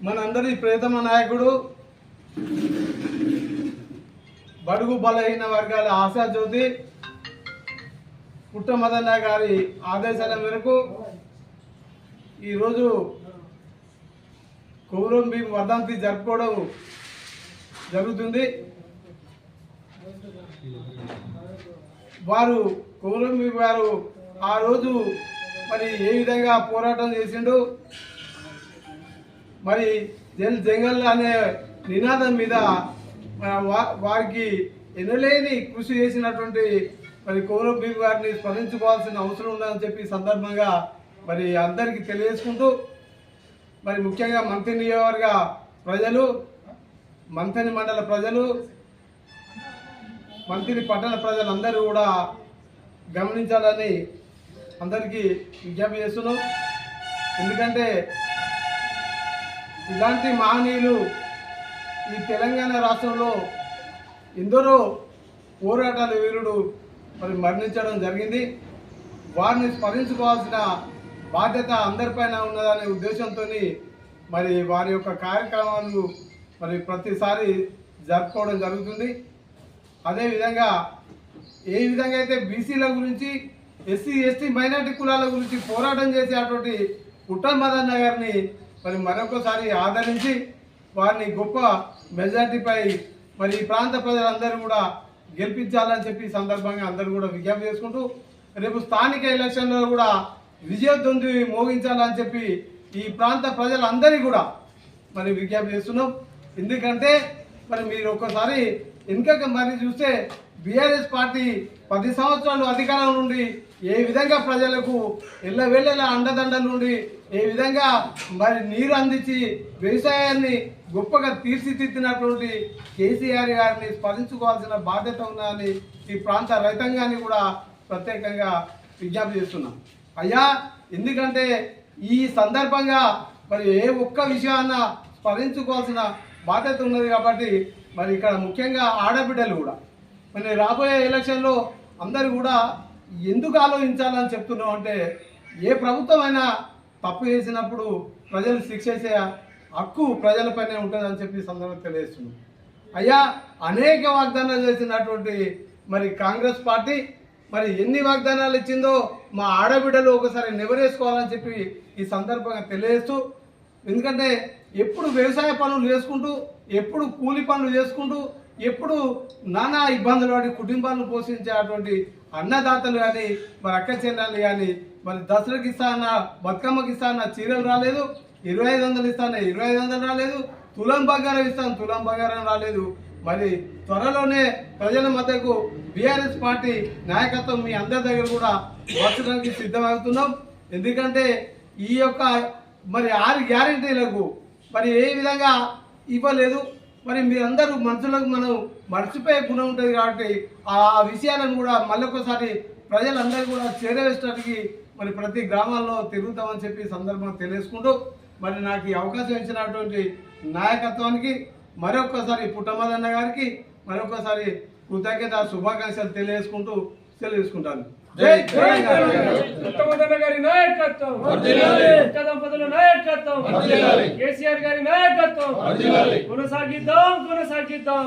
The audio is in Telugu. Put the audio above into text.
మనందరి ప్రియతమ నాయకుడు బడుగు బలహీన వర్గాల ఆశాజ్యోతి పుట్ట మదన్న గారి ఆదేశాల మేరకు ఈరోజు కౌరం భీం వర్ధంతి జరుపుకోవడం జరుగుతుంది. వారు కౌరం భీం గారు ఆ రోజు మరి ఏ విధంగా పోరాటం చేసిండు మరి జల్ జంగల్ అనే నినాదం మీద వా- వారికి ఎనలేని కృషి చేసినటువంటి మరి కౌరవ్ గారిని స్మరించుకోవాల్సిన అవసరం ఉందని చెప్పి సందర్భంగా మరి అందరికీ తెలియజేసుకుంటూ మరి ముఖ్యంగా మంత్రి నియోజకవర్గ ప్రజలు మంత్రి మండల ప్రజలు మంత్రి పట్టణ ప్రజలందరూ కూడా గమనించాలని అందరికీ విజ్ఞప్తి చేస్తున్నాం. ఎందుకంటే ఇలాంటి మహనీయులు ఈ తెలంగాణ రాష్ట్రంలో ఎందరో పోరాటాల వీరుడు మరి మరణించడం జరిగింది. వారిని స్మరించుకోవాల్సిన బాధ్యత అందరిపైన ఉన్నదనే ఉద్దేశంతో మరి వారి యొక్క కార్యక్రమాలు మరి ప్రతిసారి జరుపుకోవడం జరుగుతుంది. అదేవిధంగా ఏ విధంగా అయితే బీసీల గురించి ఎస్సీ ఎస్టీ మైనార్టీ కులాల గురించి పోరాటం చేసేటువంటి ఉట్టల్ మదన్న గారిని మరి మరొకసారి ఆదరించి వారిని గొప్ప మెజార్టీపై మరి ఈ ప్రాంత ప్రజలందరూ కూడా గెలిపించాలని చెప్పి సందర్భంగా అందరూ కూడా విజ్ఞప్తి చేసుకుంటూ రేపు స్థానిక ఎలక్షన్లో కూడా విజయదొంది మోగించాలని చెప్పి ఈ ప్రాంత ప్రజలందరికీ కూడా మరి విజ్ఞప్తి చేస్తున్నాం. ఎందుకంటే మరి మీరు ఒక్కసారి ఇంకా మరి చూస్తే బీఆర్ఎస్ పార్టీ పది సంవత్సరాలు అధికారం నుండి ఏ విధంగా ప్రజలకు ఎల్ల వెళ్ళేలా అండదండల నుండి ఏ విధంగా మరి నీరు అందించి వ్యవసాయాన్ని గొప్పగా తీర్చిదిద్దినటువంటి కేసీఆర్ గారిని స్మరించుకోవాల్సిన బాధ్యత ఉందని ఈ ప్రాంత రైతాంగాన్ని కూడా ప్రత్యేకంగా విజ్ఞప్తి చేస్తున్నాం. అయ్యా ఎందుకంటే ఈ సందర్భంగా మరి ఏ ఒక్క విషయాన్న స్మరించుకోవాల్సిన బాధ్యత ఉన్నది కాబట్టి మరి ఇక్కడ ముఖ్యంగా ఆడబిడ్డలు కూడా. మరి రాబోయే ఎలక్షన్లో అందరు కూడా ఎందుకు ఆలోచించాలని చెప్తున్నాం అంటే ఏ ప్రభుత్వమైనా తప్పు చేసినప్పుడు ప్రజలు శిక్ష చేసే హక్కు ప్రజలపైనే ఉంటుందని చెప్పి సందర్భంగా తెలియజేస్తున్నాం. అయ్యా అనేక వాగ్దానాలు చేసినటువంటి మరి కాంగ్రెస్ పార్టీ మరి ఎన్ని వాగ్దానాలు ఇచ్చిందో మా ఆడబిడ్డలు ఒకసారి నెవరేసుకోవాలని చెప్పి ఈ సందర్భంగా తెలియజేస్తూ ఎందుకంటే ఎప్పుడు వ్యవసాయ పనులు చేసుకుంటూ ఎప్పుడు కూలి పనులు చేసుకుంటూ ఎప్పుడు నానా ఇబ్బందులు పడి కుటుంబాలను పోషించేటువంటి అన్నదాతలు కానీ మరి అక్క చెల్లెలు కానీ మరి దసరాకి ఇస్తాన్న బతుకమ్మకి ఇస్తా చీరలు రాలేదు ఇరవై ఐదు వందలు ఇస్తాను ఇరవై ఐదు వందలు రాలేదు తులం బంగారం ఇస్తాను తులం బంగారం రాలేదు. మరి త్వరలోనే ప్రజల మధ్యకు బీఆర్ఎస్ పార్టీ నాయకత్వం మీ అందరి దగ్గర కూడా వచ్చడానికి సిద్ధమవుతున్నాం. ఎందుకంటే ఈ యొక్క మరి ఆరు గ్యారంటీలకు మరి ఏ విధంగా ఇవ్వలేదు? మరి మీరందరూ మనుషులకు మనం మర్చిపోయే గుణం ఉంటుంది కాబట్టి ఆ విషయాలను కూడా మళ్ళొకసారి ప్రజలందరూ కూడా చేరవేసడానికి మరి ప్రతి గ్రామాల్లో తిరుగుతామని చెప్పి సందర్భం సందర్భంగా తెలియజేసుకుంటూ మరి నాకు ఈ అవకాశం ఇచ్చినటువంటి నాయకత్వానికి మరొకసారి పుట్టమదన్న గారికి మరొకసారి కృతజ్ఞత శుభాకాంక్షలు తెలియజేసుకుంటూ తెలియజేసుకుంటాను జై తెలంగాణ. ఉత్తమదన్న గారి నాయకత్వం. దంపతుల నాయకత్వం. కేసీఆర్ గారి నాయకత్వం. కొనసాగిద్దాం. కొనసాగిద్దాం.